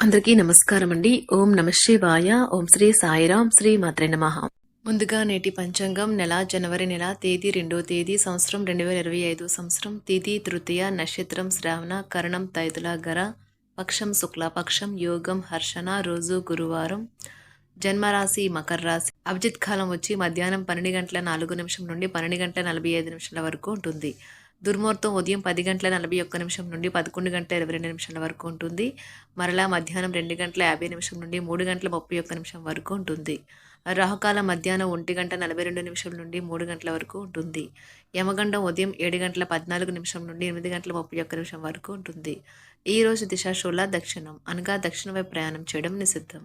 అందరికీ నమస్కారం అండి ఓం నమ శివాయ. ఓం శ్రీ సాయిరాం శ్రీ మాత్రే నమ. ముందుగా నేటి పంచాంగం నెల జనవరి నెల తేదీ రెండో తేదీ సంవత్సరం రెండు వేల ఇరవై ఐదు సంవత్సరం తిథి తృతీయ నక్షత్రం శ్రావణ కరణం తైతుల గర పక్షం శుక్లపక్షం యోగం హర్షణ రోజు గురువారం జన్మరాశి మకర రాశి అభిజిత్ కాలం వచ్చి మధ్యాహ్నం పన్నెండు గంటల నాలుగు నిమిషం నుండి పన్నెండు గంటల నలభై ఐదు నిమిషాల వరకు ఉంటుంది. దుర్ముహూర్తం ఉదయం పది గంటల నలభై ఒక్క నిమిషం నుండి పదకొండు గంటల ఇరవై రెండు నిమిషాల వరకు ఉంటుంది. మరలా మధ్యాహ్నం రెండు గంటల యాభై నిమిషం నుండి మూడు గంటల ముప్పై ఒక్క నిమిషం వరకు ఉంటుంది. రాహుకాలం మధ్యాహ్నం ఒంటి గంట నలభై రెండు నిమిషం నుండి మూడు గంటల వరకు ఉంటుంది. యమగండం ఉదయం ఏడు గంటల పద్నాలుగు నిమిషం నుండి ఎనిమిది గంటల ముప్పై ఒక్క నిమిషం వరకు ఉంటుంది. ఈ రోజు దిశాశూల దక్షిణం. అనగా దక్షిణ వైపు ప్రయాణం చేయడం నిషిద్ధం.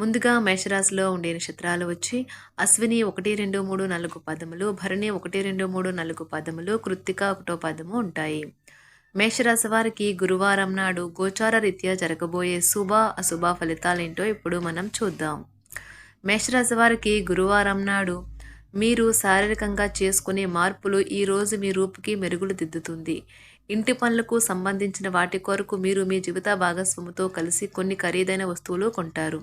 ముందుగా మేషరాశిలో ఉండే నక్షత్రాలు వచ్చి అశ్విని ఒకటి రెండు మూడు నాలుగు పదములు భరణి ఒకటి రెండు మూడు నాలుగు పదములు కృత్తిక ఒకటో పదము ఉంటాయి. మేషరాశి వారికి గురువారం నాడు గోచార రీత్యా జరగబోయే శుభ అశుభ ఫలితాలేంటో ఇప్పుడు మనం చూద్దాం. మేషరాశి వారికి గురువారం నాడు మీరు శారీరకంగా చేసుకునే మార్పులు ఈ రోజు మీ రూపుకి మెరుగులు దిద్దుతుంది. ఇంటి పనులకు సంబంధించిన వాటి కొరకు మీరు మీ జీవిత భాగస్వామితో కలిసి కొన్ని ఖరీదైన వస్తువులు కొంటారు.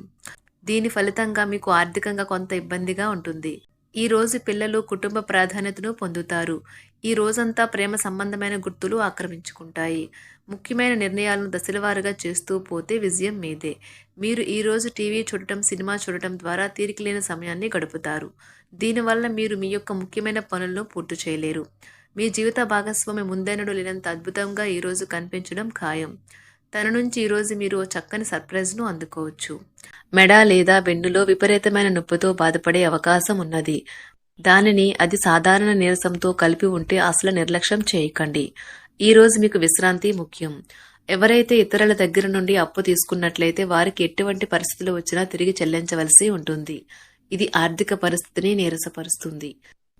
దీని ఫలితంగా మీకు ఆర్థికంగా కొంత ఇబ్బందిగా ఉంటుంది. ఈ రోజు పిల్లలు కుటుంబ ప్రాధాన్యతను పొందుతారు. ఈ రోజంతా ప్రేమ సంబంధమైన గుర్తులు ఆక్రమించుకుంటాయి. ముఖ్యమైన నిర్ణయాలను దశలవారుగా చేస్తూ పోతే విజయం మీదే. మీరు ఈరోజు టీవీ చూడటం సినిమా చూడటం ద్వారా తీరికలేని సమయాన్ని గడుపుతారు. దీనివల్ల మీరు మీ యొక్క ముఖ్యమైన పనులను పూర్తి చేయలేరు. మీ జీవిత భాగస్వామి ముందైనడు లేనంత అద్భుతంగా ఈరోజు కనిపించడం ఖాయం. తన నుంచి ఈరోజు మీరు ఓ చక్కని సర్ప్రైజ్ను అందుకోవచ్చు. మెడ లేదా వెన్నులో విపరీతమైన నొప్పితో బాధపడే అవకాశం ఉన్నది. దానిని అది సాధారణ నీరసంతో కలిపి ఉంటే అసలు నిర్లక్ష్యం చేయకండి. ఈ రోజు మీకు విశ్రాంతి ముఖ్యం. ఎవరైతే ఇతరుల దగ్గర నుండి అప్పు తీసుకున్నట్లయితే వారికి ఎటువంటి పరిస్థితులు వచ్చినా తిరిగి చెల్లించవలసి ఉంటుంది. ఇది ఆర్థిక పరిస్థితిని నీరసపరుస్తుంది.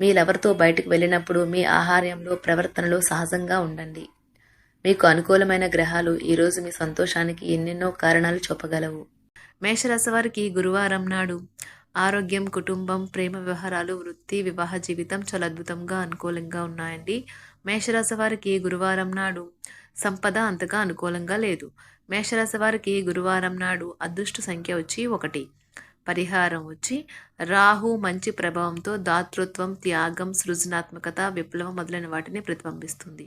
మీ లవర్తో బయటకు వెళ్ళినప్పుడు మీ ఆహార్యంలో ప్రవర్తనలో సహజంగా ఉండండి. మీకు అనుకూలమైన గ్రహాలు ఈరోజు మీ సంతోషానికి ఎన్నెన్నో కారణాలు చూపగలవు. మేషరాశి వారికి గురువారం నాడు ఆరోగ్యం కుటుంబం ప్రేమ వ్యవహారాలు వృత్తి వివాహ జీవితం చాలా అద్భుతంగా అనుకూలంగా ఉన్నాయండి. మేషరాశి వారికి గురువారం నాడు సంపద అంతగా అనుకూలంగా లేదు. మేషరాశి వారికి గురువారం నాడు అదృష్ట సంఖ్య వచ్చి ఒకటి. పరిహారం వచ్చి రాహు మంచి ప్రభావంతో దాతృత్వం త్యాగం సృజనాత్మకత విప్లవం మొదలైన వాటిని ప్రతిబింబిస్తుంది.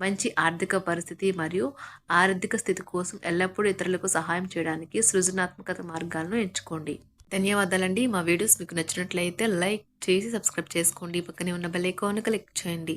మంచి ఆర్థిక పరిస్థితి మరియు ఆర్థిక స్థితి కోసం ఎల్లప్పుడూ ఇతరులకు సహాయం చేయడానికి సృజనాత్మకత మార్గాలను ఎంచుకోండి. ధన్యవాదాలండి. మా వీడియోస్ మీకు నచ్చినట్లయితే లైక్ చేసి సబ్స్క్రైబ్ చేసుకోండి. పక్కనే ఉన్న బెల్ ఐకాన్ క్లిక్ చేయండి.